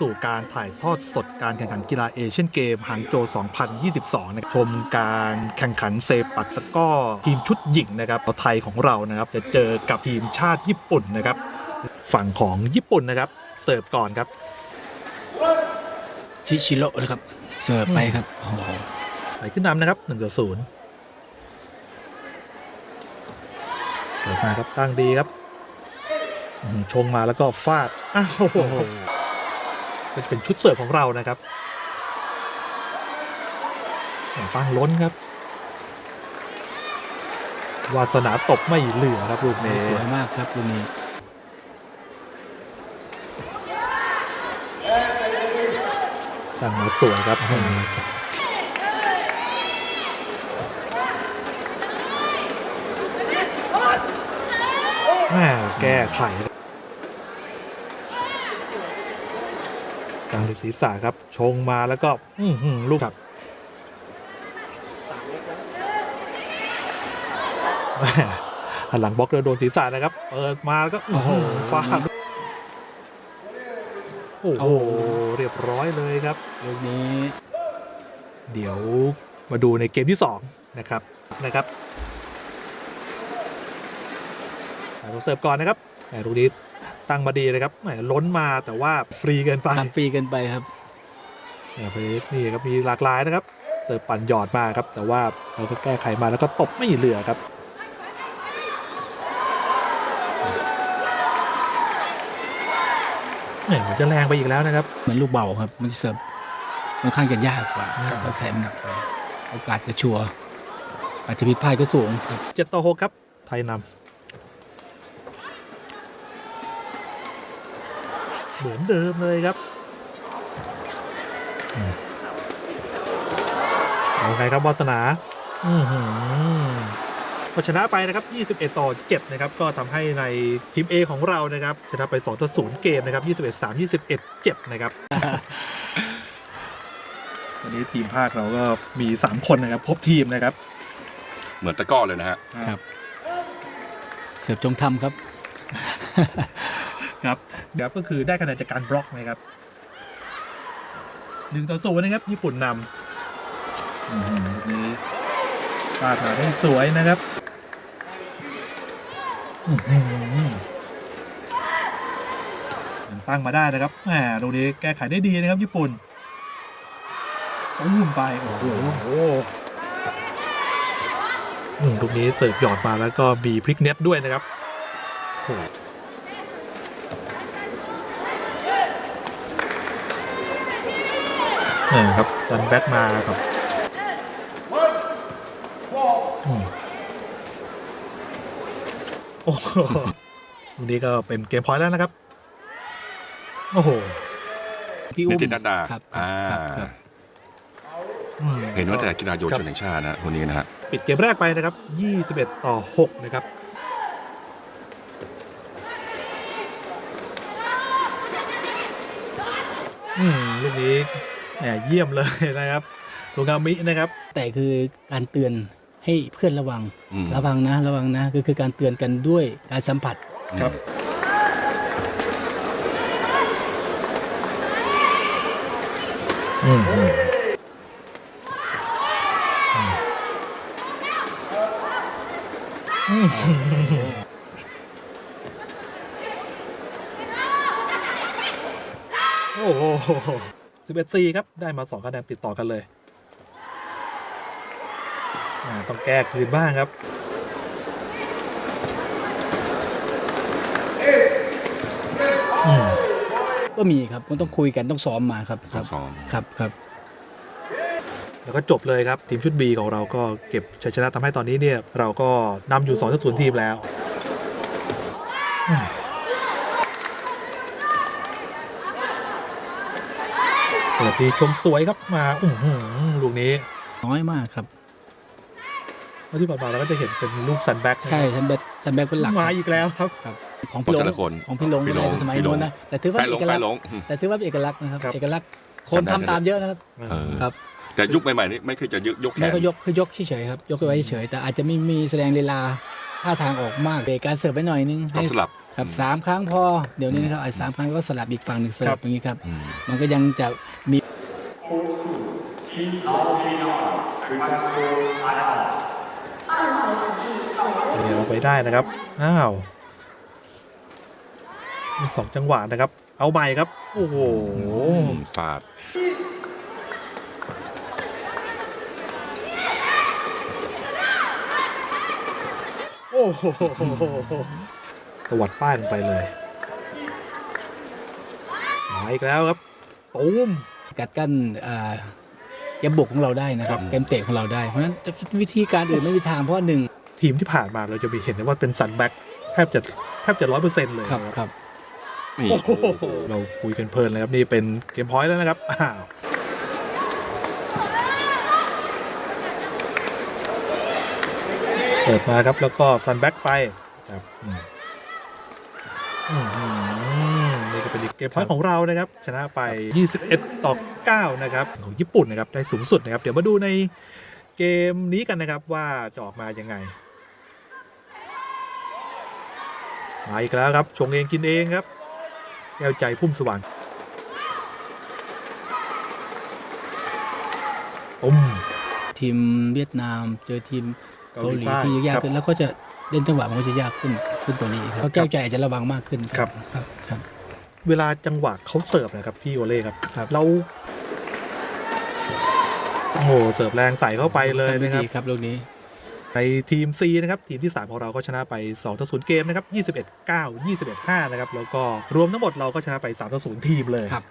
สู่การถ่ายทอดสดการแข่งขันกีฬาเอเชียนเกมหางโจว2022 นะครับชมการแข่งขันเซปักตะกร้อทีมชุดหญิงนะครับไทยของเรานะครับจะเจอกับทีมชาติญี่ปุ่นนะครับ ฝั่งของญี่ปุ่นนะครับเสิร์ฟก่อนครับชิชิโร่นะครับ เสิร์ฟไปครับโอ้โหไหลขึ้นนำนะครับ1ต่อ0เปิดมาครับตั้งดีครับอื้อหือชงมาแล้วก็ฟาด อ้าวโอ้โห ก็จะเป็นชุดเสิร์ฟของเรานะครับแหม่ตั้งล้นครับ วาสนาตบไม่เหลือครับลูกนี้สวยมากครับลูกนี้ตั้งมาสวยครับแม่แก้ไข ตั้งด้วยศีรษะครับ ชงมาแล้วก็อื้อหือลูกครับหันหลังบล็อกแล้วโดนศีรษะนะครับ เปิดมาแล้วก็โอ้โหฟาดโอ้โหเรียบร้อยเลยครับลูกนี้ เดี๋ยวมาดูในเกมที่ 2 นะครับนะครับอ่าเสิร์ฟก่อนนะครับแหมลูกนี้ ตั้งมาดีนะครับแหมล้นมาแต่ว่าฟรีเกินไปทำฟรีเกินไปครับเนี่ยไปนี่ครับมีหลากหลายนะครับเสิร์ฟปั่นหยอดมาครับ แต่ว่าเราก็แก้ไขมาแล้วก็ตบไม่เหลือครับแหมเหมือนจะแรงไปอีกแล้วนะครับ เหมือนลูกเบาครับ มันจะเสิร์ฟค่อนข้างจะยากกว่าอ่าถ้าใช้น้ำหนักไป โอกาสจะชัวร์อาจจะผิดพลาดก็สูงครับเจ็ดต่อหกครับ ไทยนำ เหมือนเดิมเลยครับอืมเอาไงครับวาสนาอือหือก็ชนะไปนะครับ 21 ต่อ 7 นะครับ ก็ทำให้ในทีม A ของเรานะครับ ชนะไป 2 ต่อ 0 เกมนะครับ 21 3 21 7 นะครับ วันนี้ทีมภาคเราก็มี 3 คนนะครับ ครบทีมนะครับ เหมือนตะกร้อเลยนะฮะ ครับ เสิร์ฟจงทำครับ ครับเดี๋ยวก็คือได้คะแนนจากการบล็อกนะครับหนึ่งต่อศูนย์นะครับ ญี่ปุ่นนำลูกนี้ฟาดมาได้สวยนะครับยังตั้งมาได้นะครับแหมลูกนี้แก้ไขได้ดีนะครับ ญี่ปุ่นตุ้มไปโอ้โหอืมลูกนี้เสิร์ฟหยอดมาแล้วก็มีพลิกเน็ตด้วยนะครับโอ้ โหเนี่ยครับ ดันแบ็กมาแบบอืมโอ้โหตรงนี้ก็เป็นเกมพอยต์แล้วนะครับ โอ้โห พี่อุ้มนิตินัดดาครับอ่าครับครับ อืม เห็นว่าแต่กีฬาเยาวชนแห่งชาตินะคนนี้นะฮะ ปิดเกมแรกไปนะครับ 21 ต่อ 6 นะครับ อืม ลูกนี้แหม เยี่ยมเลยนะครับลูกามินะครับ แต่คือการเตือนให้เพื่อนระวังอืมระวังนะระวังนะก็คือการเตือนกันด้วยการสัมผัสครับอืมอืมอืมอืมโอ้โห สิบเอ็ดซีครับ ได้มาสองคะแนนติดต่อกันเลยอ่าต้องแก้คืนบ้างครับอืมก็มีครับมันต้องคุยกันต้องซ้อมมาครับคต้รัอบงซ้อมครับครับ แล้วก็จบเลยครับทีมชุด B ของเราก็เก็บชัยชนะทำให้ตอนนี้เนี่ย เราก็นำอยู่2ต่อ0ทีมแล้ว เปิดดีชมสวยครับมาอื้อหือลูกนี้ น้อยมากครับเมื่อที่ผ่านมาเราก็จะเห็นเป็นลูกซันแบ็กใช่ซันแบ็กซันแบ็กเป็นหลักมาอีกแล้วครับครับ ของพี่หลงแต่ละคนของพี่หลงพี่หลงในสมัยพี่หลงนู้นนะแต่ถือว่าแป้เป็นลเองกลัแป้กษลณ์งอืมแต่ถือว่าเป็นเอกลักษณ์นะครับครับเอกลักษณ์คนจำได้ทำตามเยอะนะครับเออเออครับแต่ยุคใหม่ๆนี่ไม่เคยจะยกยกแขแม่นก็ยกคือยกเฉยๆครับยกไว้เฉยๆแต่อาจจะไม่มีแสดงลีลา ท่าทางออกมากเบรกการเสิร์ฟไปหน่อยนึงต้องให้สลับ ครับสามครั้งพอเดี๋ยวนี้นะครับไอ้สามครั้งก็สลับอีกฝั่งหนึ่งเสิครัร์ฟบอย่างนี้ครับ อืม มันก็ยังจะมี เดี๋ยวไปได้นะครับ อ้าวมีสองจังหวะนะครับ เอาใหม่ครับ โอ้โหฟาด อ้โหตวัดป้ายลงไปเลยมาอีกแล้วครับตูมกัดกั้นอ่าเกมบุกของเราได้นะครับครับเกมเตะของเราได้เพราะฉะนั้นวิธีการอื่นไม่มีทางเพราะหนึ่งทีมที่ผ่านมาเราจะมีเห็นได้ว่าเป็นสันแบ็กแทบจะแทบจะร้อยเปอร์เซ็นต์เลยครับนะครับครับนี่โอ้โหเราคุยกันเพลินเลยครับนี่เป็นเกมพอยต์แล้วนะครับอ้าว เปิดมาครับแล้วก็ซันแบ็กไปครับอืมอืมอืมนี่ก็เป็นอีกเกมพอยต์ของเรานะครับ ชนะไป 21 ต่อ 9 นะครับ ของญี่ปุ่นนะครับ ได้สูงสุดนะครับ เดี๋ยวมาดูในเกมนี้กันนะครับว่าจะออกมายังไง มาอีกแล้วครับ ชงเองกินเองครับ แก้วใจพุ่มสว่างตุ้มทีมเวียดนามเจอทีม เกาเกาหหลีลีใต้ที่ยากครับขึ้นแล้วก็จะเล่นจังหวะมันก็จะยากขึ้นขึ้นกว่านี้ครับเพราะแก้วใจอาจจะระวังมากขึ้นครับครับครับเวลาจังหวะเขาเสิร์ฟนะครับพี่โอเล่ครับครับเราโอ้โหเสิร์ฟแรงใส่เข้าไปเลยนะครับดีครับลูกนี้ ในทีม C นะครับ ทีมที่ 3 ของเราก็ชนะไป2ต่อ0เกมนะครับ21 9 21 5 นะครับ แล้วก็รวมทั้งหมดเราก็ชนะไป3ต่อ0ทีมเลยครับ